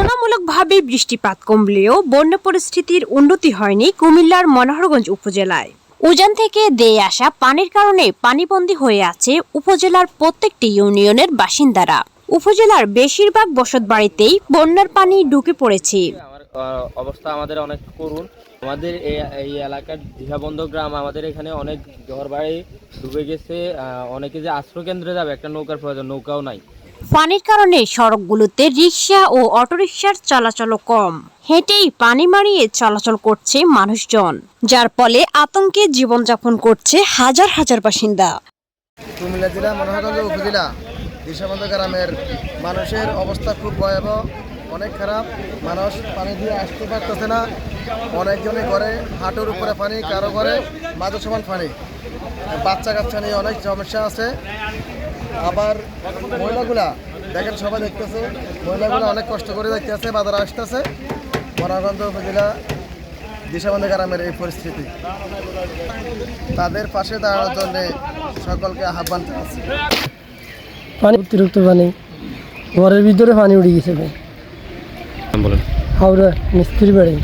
তুলনামূলকভাবে বৃষ্টিপাত কমলেও বন্যা পরিস্থিতির উন্নতি হয়নি কুমিল্লার মনোহরগঞ্জ উপজেলায়। উজান থেকে দেয়ে আসা পানির কারণে পানিবন্দী হয়ে আছে উপজেলার প্রত্যেকটি ইউনিয়নের বাসিন্দারা। উপজেলার বেশিরভাগ বসত বাড়িতেই বন্যার পানি ঢুকে পড়েছে। অবস্থা আমাদের অনেক করুণ। আমাদের এই এলাকার দীঘাবন্ধ গ্রাম আমাদের এখানে অনেক ঘর বাড়ি ডুবে গেছে। অনেকে যে আশ্রয় কেন্দ্রে যাবে, একটা নৌকার প্রয়োজন, নৌকাও নাই। পানির কারণে সড়কগুলোতে রিক্সা ও অটোরিকশার চলাচলও কম। হেঁটেই পানি মারিয়ে চলাচল করছে মানুষজন, যার ফলে আতঙ্কে জীবনযাপন করছে হাজার হাজার বাসিন্দা। কুমিল্লা জেলা মনোহরগঞ্জ উপজেলা, দিশাবন্ধ গ্রামের মানুষের অবস্থা খুব ভয়াবহ, অনেক খারাপ। মানুষ পানি দিয়ে আসতে পারতেছে না। অনেকজনে ঘরে, হাঁটুর উপরে পানি, কারও ঘরে মাঝে সমান পানি। বাচ্চা কাচ্চা নিয়ে অনেক সমস্যা আছে। আবার মহিলাগুলা দেখেন সবাই দেখতেছে মহিলাগুলো অনেক কষ্ট করে দেখতেছে বাজারে আসতেছে। মনোহরগঞ্জ উপজেলা দিশাবন্ধ গ্রামের এই পরিস্থিতি। তাদের পাশে দাঁড়ানোর জন্য সকলকে আহ্বান জানাচ্ছি। পানি অতিরিক্ত পানি ঘরের ভিতরে পানি উঠে গেছে হাওড়া মিস্ত্রি বাড়ি।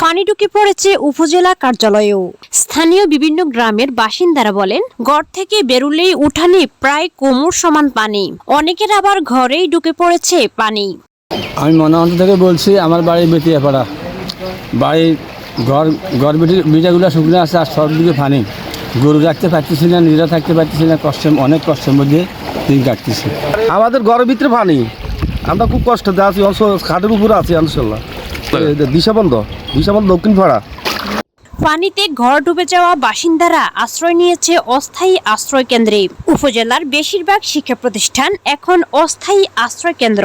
ফানি ঢুকে পড়েছে উপজেলা কার্যালয়েও। স্থানীয় বিভিন্ন গ্রামের বাসিন্দারা বলেন ঘর থেকে বেরুলেই উঠানে প্রায় কোমর সমান পানি। অনেকের আবার ঘরেই ঢুকে পড়েছে পানি। আমি মনোহর থেকে বলছি আমার বাড়ি বেটিয়াপাড়া বাড়ির ঘর ঘর বেটি বিটাগুলো শুকনো আছে আর সব দিকে পানি গরু রাখতে পারতেছি না নিজেরা থাকতে পারতেছি না কষ্টের অনেক কষ্টের মধ্যে দিন কাটতেছি। আমাদের ঘরের ভিতরে পানি আমরা খুব কষ্টতে আছি খাটের উপরে আছি ইনশাল্লাহ দিশাবন্ধ দিশাবন্ধ দক্ষিণ পাড়া। পানিতে ঘর ডুবে যাওয়া বাসিন্দারা আশ্রয় নিয়েছে অস্থায়ী আশ্রয় কেন্দ্রে। উপজেলার বেশিরভাগ শিক্ষা প্রতিষ্ঠান এখন অস্থায়ী আশ্রয় কেন্দ্র।